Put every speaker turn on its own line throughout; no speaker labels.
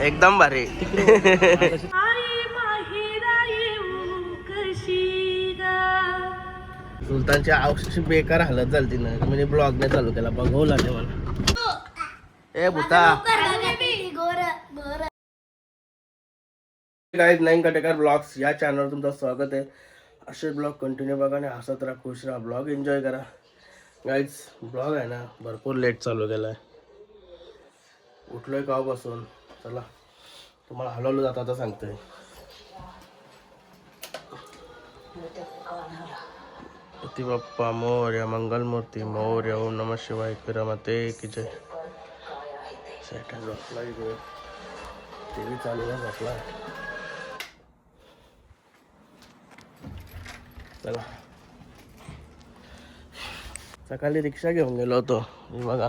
एकदम भारी. सुलतानची अवशी बेकार हालत झाली ना म्हणजे ब्लॉग नाही चालू केला. बघवला ते मला ए भूता. गाईज नाईन कटेकर ब्लॉग्स या चॅनलवर तुमचं स्वागत आहे. असे ब्लॉग कंटिन्यू बघा आणि हसत राहा खुश राहा. ब्लॉग एन्जॉय करा. गाईज ब्लॉग आहे ना भरपूर लेट चालू केला आहे उठलोय कावापासून. चला. तुम्हाला हलवलं जातं आता सांगतोय. गणपती बाप्पा मौर्य मंगलमूर्ती मौर्य ओम नम शिवाय किरमते की जय. सेटा झोपला इकडे टी व्ही चालू आहे झोपला. चला. सकाळी रिक्षा घेऊन गेलो होतो. मी बघा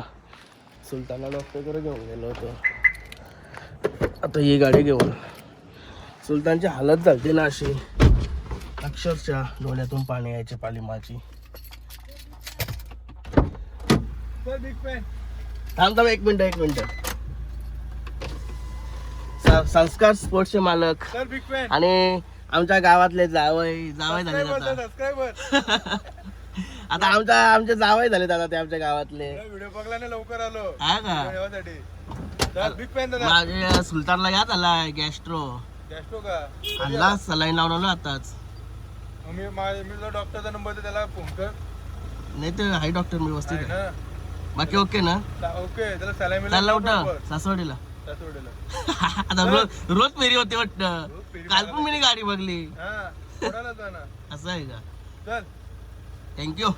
सुलताना डॉक्टरकडे घेऊन गेलो होतो. आता ही गाडी घेऊन. सुलतानची हालत झालती ना अशी. अक्षरशः डोळ्यातून पाणी यायचे पालिमाची. थांब थांब एक मिनिट एक मिनिट. संस्कार स्पोर्ट्सचे मालक. आणि आमच्या गावातले जावई जावई झाले आता. आमच्या आमचे जावई झाले दादा ते आमच्या गावातले.
व्हिडिओ लवकर आलो.
हा का?
सर बिग फॅन दादा.
सुलतानला याद आलाय गॅस्ट्रो
गॅस्ट्रो का?
आणला सलाईन लावलं आताच.
मग मी मा- मी तुला डॉक्टरचा नंबर दे त्याला फोन कर.
नाही ते हाय डॉक्टर मी व्यवस्थित
आहे.
बाकी ओके ना?
ओके त्याला सलामी
चालला उठा सासवडीला. आता रोज रोज फेरी होते वाटतं. काल पण मी गाडी बघली.
हा ना
असं आहे का?
चल.
थँक्यू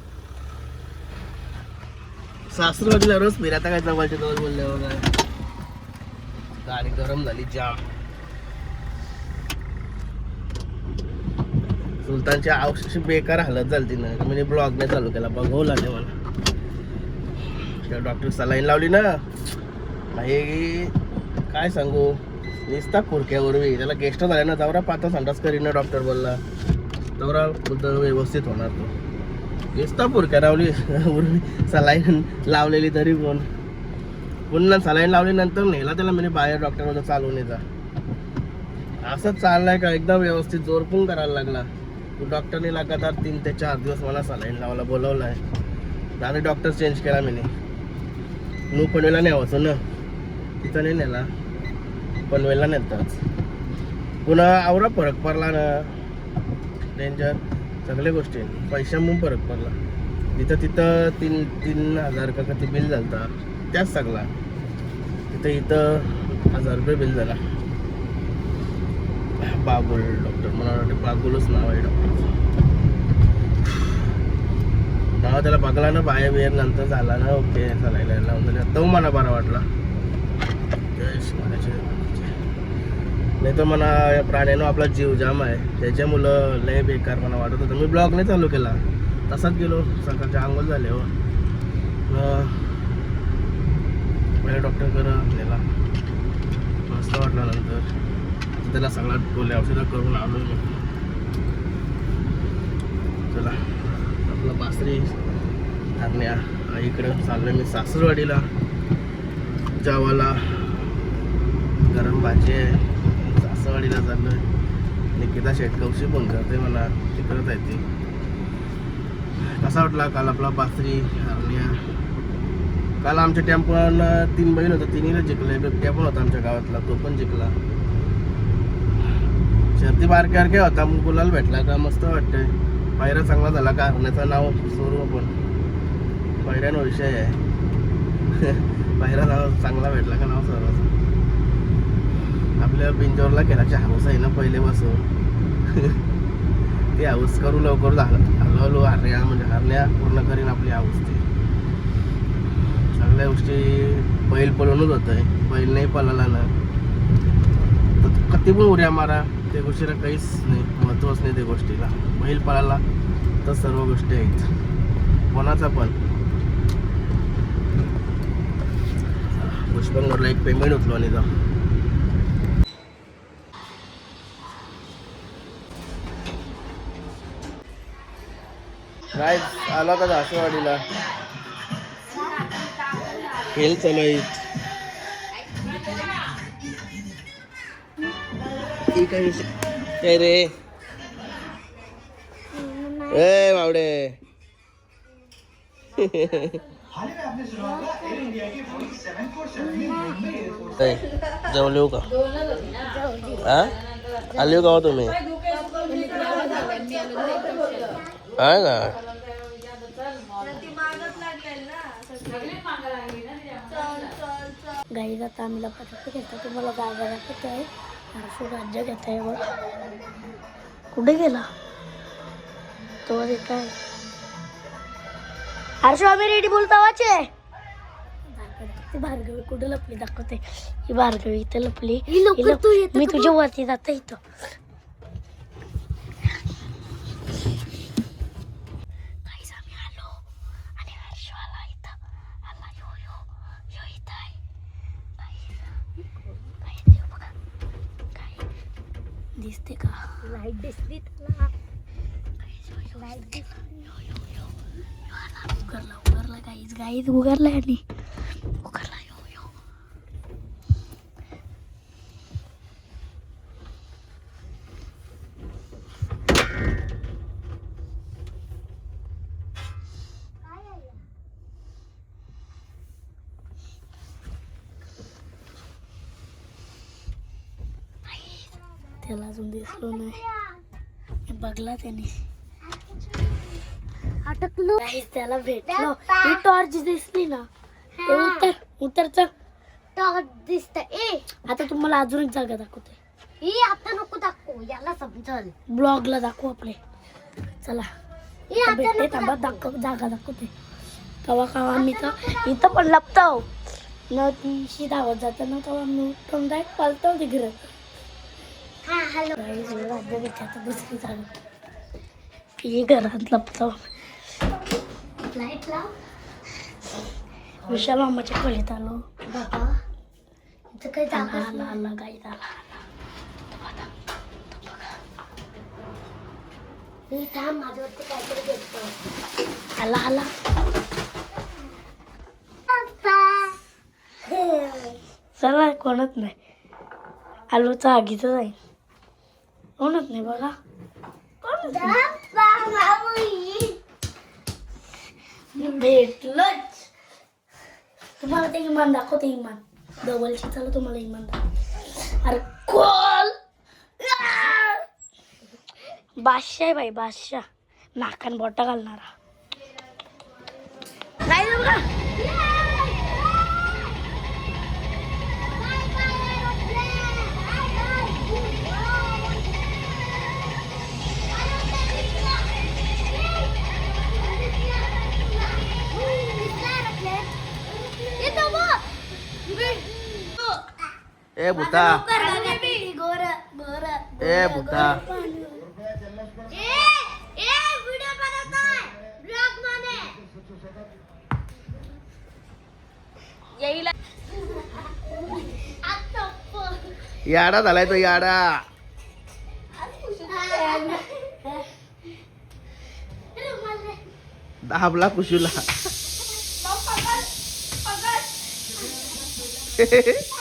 सासरवाडीला रोज फिर. आता काय जवळच्या जवळ बोलले बघा. गाडी गरम झाली जाम. सुलतानच्या अवशी बेकार हालत झाली ना म्हणजे ब्लॉग नाही चालू केला बघवला ते मला. डॉक्टर सलाईन लावली ना. भाई काय सांगू? निसता खुरक्यावर वे त्याला गेस्ट झाल्या ना दौरा पाता संडास करीन ना डॉक्टर बोलला. दौरा व्यवस्थित होणार तो. निसता पुरक्या लावली सलाईन लावलेली तरी पण पुन्हा सलाईन लावली नंतर नेला त्याला म्हणजे बाहेर डॉक्टर चालवून येता असंच चाललाय का? एकदम व्यवस्थित जोर पण करायला लागला. डॉक्टरने लगातार तीन ते चार दिवस मला सलाईन लावायला बोलवलाय. आणि डॉक्टर चेंज केला मी नू पनवेला न्यावं ना? तिथं नाही नेला. पनवेलला नेताच. पुन्हा आवरा फरक पडला ना? डेंजर सगळ्या गोष्टी. पैशामून फरक पडला. इथं तिथं तीन तीन हजार का किती बिल झालता. त्याच सगळा. तिथं इथं हजार रुपये बिल झाला. बागुल डॉक्टर मला वाटतं बागुलच नाव आहे डॉक्टर नाव त्याला बघला ना बाहेर बिहेर नंतर झाला ना ओके चालायला लावून दिला तो मला बरा वाटला. नाही तर म्हणा या प्राण्यानं आपला जीव जाम आहे. त्याच्या मुलं लय बेकार मला वाटत होतं. मी ब्लॉग नाही चालू केला. तसाच गेलो सकाळच्या आंघोळ झाले हो. पहिले डॉक्टर करा नेला मस्त वाटल्यानंतर त्याला सगळा डोले औषधं करून आलो मी चला आपलं बासरी धारण्या इकडं चाललोय मी सासरवाडीला. जावाला गरम भाजी आहे. सासरवाडीला चाललोय. निकिता शेटकवशी फोन करते मला तिकडंच आहे ती. कसा वाटला काल आपला बासरी हरण्या? काल आमच्या टेम्पोन तीन बहीण होता तिन्हीला जिंकले बिबट्या पण होता आमच्या गावातला तो पण जिंकला. शर्ती बारक्या होता मग गुलाल भेटला का? मस्त वाटतंय. पायरा चांगला झाला का? हरण्याचं नाव सोरू पण पायऱ्यानं विषय आहे. पायरा नाव चांगला भेटला का? नाव सर्वांचं आपल्या बिंजोरला खेळाची हाऊस आहे ना पहिले बसून ती हाऊस करू लवकर झालं. हळूहळू आर्या म्हणजे हरल्या पूर्ण करीन आपली हाऊस सगळ्या गोष्टी बैल पळूनच होत आहे बैल नाही पळाला ना तर कधी पण उड्या मारा त्या गोष्टीला काहीच नाही महत्त्वच नाही त्या गोष्टीला. बैल पळाला तर सर्व गोष्टी आहेत. कोणाचा पण. पुष्पंगरला एक पेमेंट उचलो आणि जा. काय आला का आशेवाडीला खेळ चालू आहे. ठीक आहे. काय रे? ए बावडे. ए, जेवले हो का? हा? आले हो का हो तुम्ही? आहे का
गाई आता आम्ही लपाटप घेतो तुम्हाला जागा दाखवत आहे हर्षू राज्य घेत आहे बघ. कुठे गेला? तो येत आहे. हर्षू आम्ही रेडी बोलता वाचे ती भार्गवी कुठे लपली? दाखवते. ही भार्गवी इथं लपली. लप- मी तुझ्या वरती जाते इथं काहीच आम्ही आलो आणि हर्षू आला इथं आला यो यो यो इथं आहे काय देव बघा काय दिसते का? लाइट दिसली लाइट दिसली. उघडला उघडला गाईज गाईज उघडला आणि त्याला अजून दिसलो नाही. बघला त्याने. अटकलो. त्याला भेटलो. ही टॉर्च दिसली ना. ए, उतर उतरच
टॉर्च दिसत ए.
आता तुम्हाला अजून एक जागा दाखवते.
ही आता नको दाखवू. याला समजल.
ब्लॉगला दाखवू आपले. चला. भेटते थांबा
दाखवू.
जागा दाखवते. कवा कवा आम्ही तर इथं पण लपतो. न तीशी धावत जाताना तेव्हा मी पळतो तिकडे.
हा हॅलो.
दुसरी घरात लपतो
लाइट लाव.
विशाल मामाच्या खोलीत आलो.
बाबा इथं काही जागा
आला आला गाईत आला
माझ्यावरती काहीतरी घेतो
आला आला. चला कोणच नाही. आलूचा आगीचं जाईल कोणच नाही बघा. भेटलंच. तुम्हाला ते इमान दाखवते इमान. डबलशी चला तुम्हाला इमान दाखव अरे कोल बादशाह आहे बाई बादशाह. नाकान बोटा घालणारा. काय झालं
ए भूता
गोर
ए भूता
मध्ये
याडा झालाय तो याडा. दाबला कुशूला.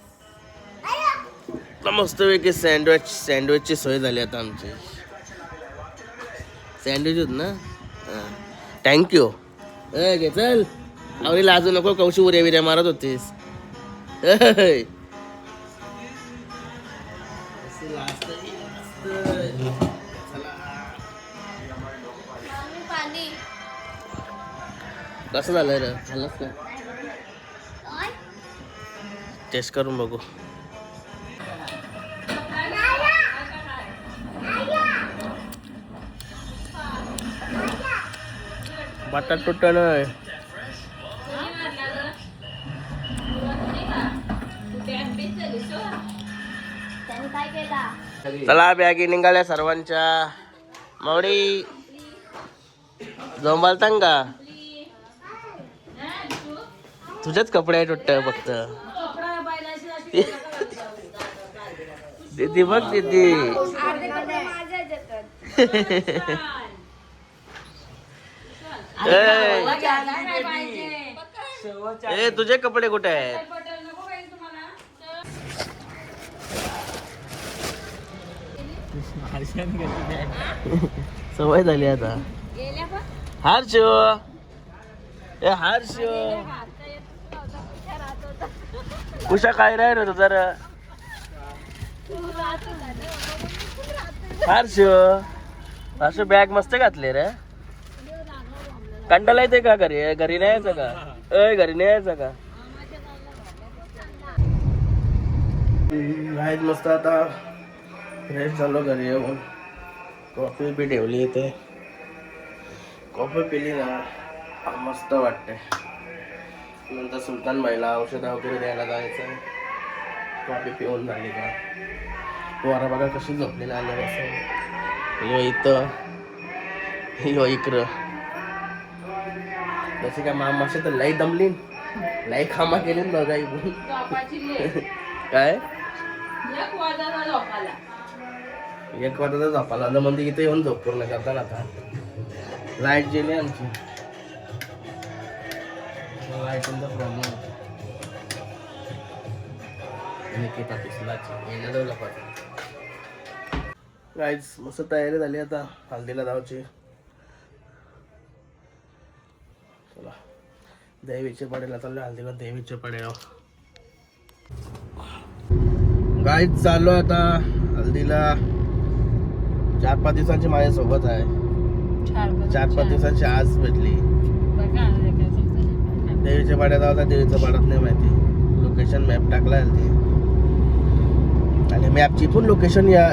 मस्तपैकी सँडविच सँडविचची सोय झाली आता आमची. सँडविच होत ना? थँक्यू ए घे चल. आवडी लाजू नको कौशी उऱ्या बिऱ्या मारत होतीस. कसं झालंय रे? झालंच का टेस्ट करून बघू. बटाट तुट नाही
काय केला
चला बॅगी निघाल्या सर्वांच्या. मावडी जोंबाल का? तुझेच कपडे वाटतं फक्त. दीदी बघ दीदी. ए तुझे कपडे कुठे आहेत? सवय झाली आता. हार शिव ए हार शिव उषा काय राहील होतं जरा? हार शिव असं बॅग मस्त घातले रे. कंटाला येते का घरी? घरी नाही यायचं का? अय घरी नाही यायचं का? आहेत मस्त आता. फ्रेश झालो घरी येऊन. कॉफी बी ठेवली इथे. कॉफी पिली ना. मस्त वाटते नंतर सुलतान बाईला औषधं वगैरे द्यायला जायचं कॉफी पिऊन झाली का? पोरा बघा कशी झोपलेली आले बसून यो इथं. यो इकडं. जसे काय मामाशी तर लई दमली लई खामा केली ना बघा इकडून काय? एक वाजता झोपाला तर म्हणजे इथे येऊन झोप पूर्ण करता आता. लाइट गेली आमची. लाईटींचा प्रॉब्लेम निकिता पिसलाची. गाईज मस्त तयारी झाली आता. हल्दीला जाऊची. देवीचे पडेल चाललो हल्दीला देवीचे पडेल. गाईज चाललो आता हल्दीला. चार पाच दिवसांची माझ्यासोबत आहे. चार पाच दिवसांची. आज भेटली. देवीच्या पाड्यात होता देवीच्या पाड्यात नाही माहिती. लोकेशन मॅप टाकला आहे ते आणि मॅपची पण लोकेशन या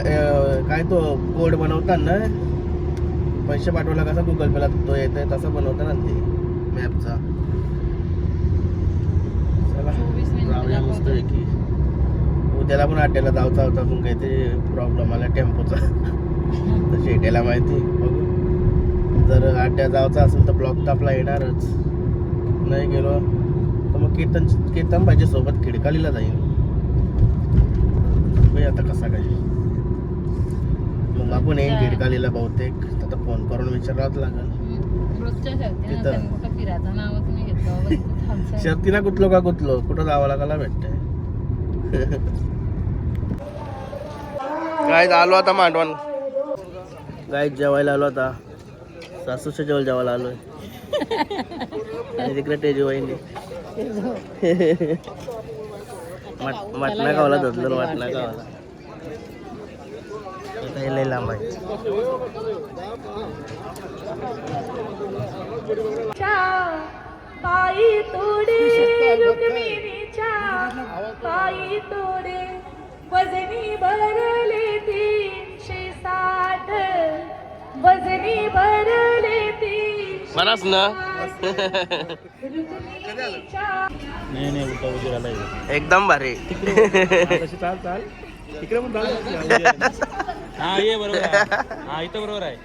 काय तो कोड बनवतात ना? पैसे पाठवला कसा गुगल पेला तो येतोय तसं बनवतात ना ते मॅपचा की उद्याला पण अड्ड्याला जाऊचा होता पण काहीतरी प्रॉब्लेम आला टेम्पोचा. तर शेट्याला माहिती बघू. जर अड्ड्या जायचा असेल तर ब्लॉक तर आपला येणारच. नाही गेलो तर मग कीर्तन कीर्तन पाहिजे सोबत खिडकालीला जाईन. बघूया आता कसा काय. मग आपण येईन खिडकालीला बहुतेक. आता फोन करून विचारावंच लागेल. तिथं. शर्तीला कुठलो का कुठलो? कुठं जावं लागायला भेटतंय? काय आलो आता मांडवण गाय जेवायला आलो आता. सासूच्या जेवळ जेवायला आलोय. आणि तिकडे तेजू वहिनी. मट- मटणा गावाला धरलं मटणा गावाला लय लांब आहे.
पायी तोडे रुक्मिणीच्या पायी तोडे वजनी भरले तीनशे साठ वजनी भरले
बराच ना?
रुक्मिणीच्या
नाही नाही उलटा उशीर आला
एकदम भारी.
चाल चाल. इकडे पण चाल हा ये बरोबर आहे. हा इथं बरोबर आहे.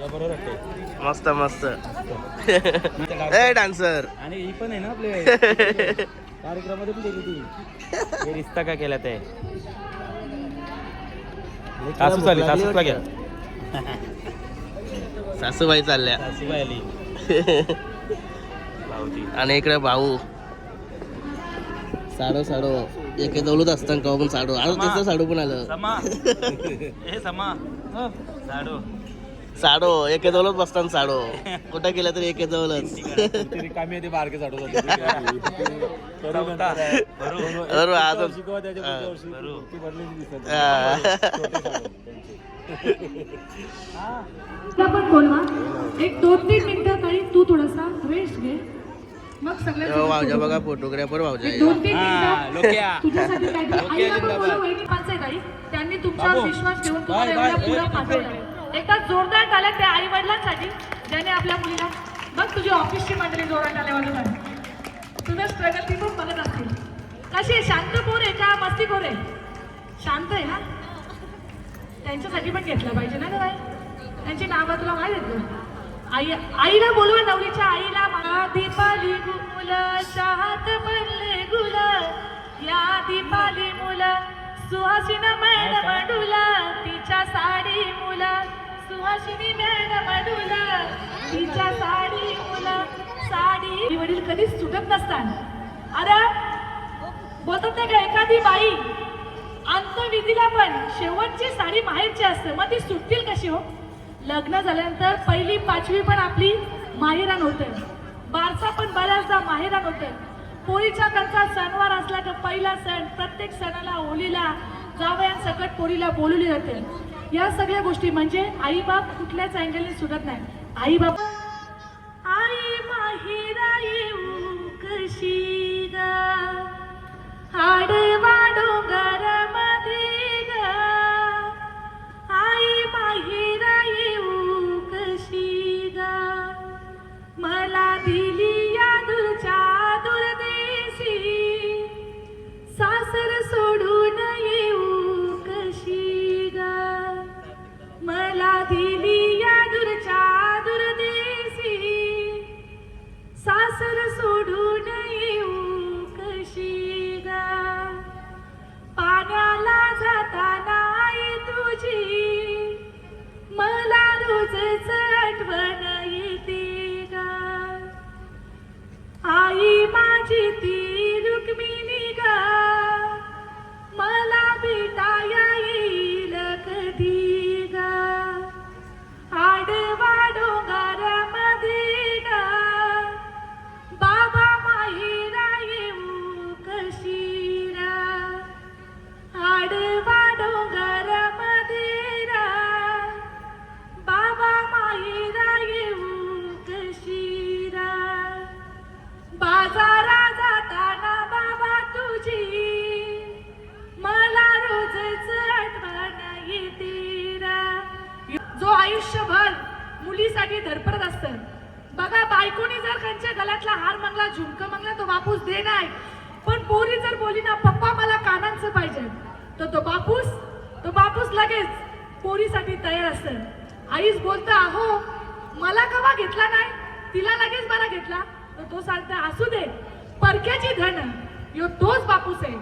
मस्त मस्त. A dancer.
आणि ही पण आहे ना आपले. कार्यक्रमामध्ये पण गेली ती रिश्ता का केला ते? सासू चालली सासूला घ्या.
सासूबाई चालल्या.
सासूबाई आली.
आणि इकडे भाऊ. साडो साडो. एके दौलत असताना का पण साडो? आज त्याचं साडू पण आलं.
समा. हे समा. साडू.
साडो एके दौलत बसताना साडो कुठं गेलं तरी एके दौलत
रिकामी आहे ते बारके साडू
बरोबर अजून
तुला पण बोलवा एक दोन तीन मिनिटं तू थोडासा रेस्ट घे मग सगळे
भाऊजा बघा फोटोग्राफर भाऊजा.
दोन तीन
हा,
मिनिटं
लोक्या.
तुझ्यासाठी काहीतरी. त्यांनी तुमच्यावर. विश्वास ठेवून तुम्हाला
बाय,
एवढ्या
बाय.
पुढं पाठवलं एका जोरदार टाळ्यात त्या आई वडिलांसाठी ज्याने आपल्या मुलीला बघ तुझी ऑफिसची मंडळी जोरात टाळ्या वाजवतात तुझं स्ट्रगल ती पण बघत असतील. कशी आहे? शांत पोर आहे का? मस्ती पोर आहे? शांत आहे ना? त्यांच्यासाठी पण घेतलं पाहिजे ना बाई. त्यांची नावं तुला माहीत का? आई आईला बोलवा नवरीच्या. आईला मला दीपाली गुल चाहत बनले गुल. या दीपाली मुलं सुहासिन मॅड मडुला तिच्या साडी सुहाशिनी सुहासिनी मॅड मडुला तिच्या साडी मुलं साडी. वडील कधीच सुटत नसतात अरे बोलतात नाही का एखादी बाई? अंतविधीला पण शेवटची साडी माहेरची असते. मग ती सुटतील कशी हो? लग्न झाल्यानंतर पहिली पाचवी पण आपली माहेरान होते. बारसा पण बऱ्याचदा माहेरान होते. पोळीचा त्यांचा सणवार असला तर पहिला सण प्रत्येक सणाला होलीला जावयांसकट पोरीला बोलवली जाते. या सगळ्या गोष्टी म्हणजे आई बाप कुठल्याच अँगलने सुटत नाही. आई बाप तुझी. मला रोजच आठवण येते का आई माझी ती तो सांगता असू दे. परक्याची धन यो तोच बापूस आहे.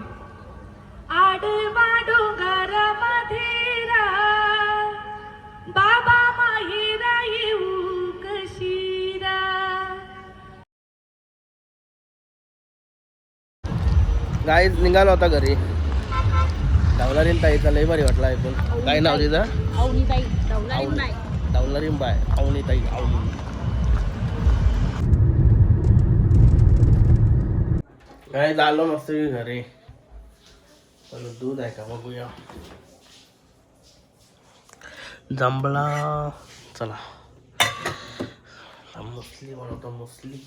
आडवा डोंगर मधेरा बाबा माहिरा येऊ कशीरा
गाईज निघालो होता घरी. धावणारी ताईचा लय भारी वाटला ऐकून. काय नाव तिचं?
अवनीताई डवलारी नाही.
धावणारी बाय. आवनी ताई. काय झालो मस्त घरी पण दूध आहे का बघूया जांभळा चला मुसली बनवतो मुसली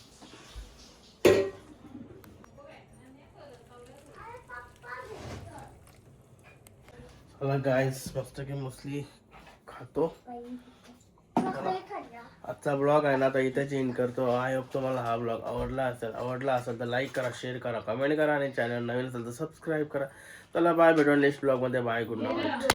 चला गायस मस्त की मुसली खातो आजचा ब्लॉग आहे ना आता इथे चेंज करतो. आय होप तुम्हाला हा ब्लॉग आवडला असेल आवडला असेल तर लाईक करा शेअर करा कमेंट करा आणि चॅनल नवीन असेल तर सबस्क्राईब करा. चला बाय भेटून नेक्स्ट ब्लॉगमध्ये बाय गुड नाईट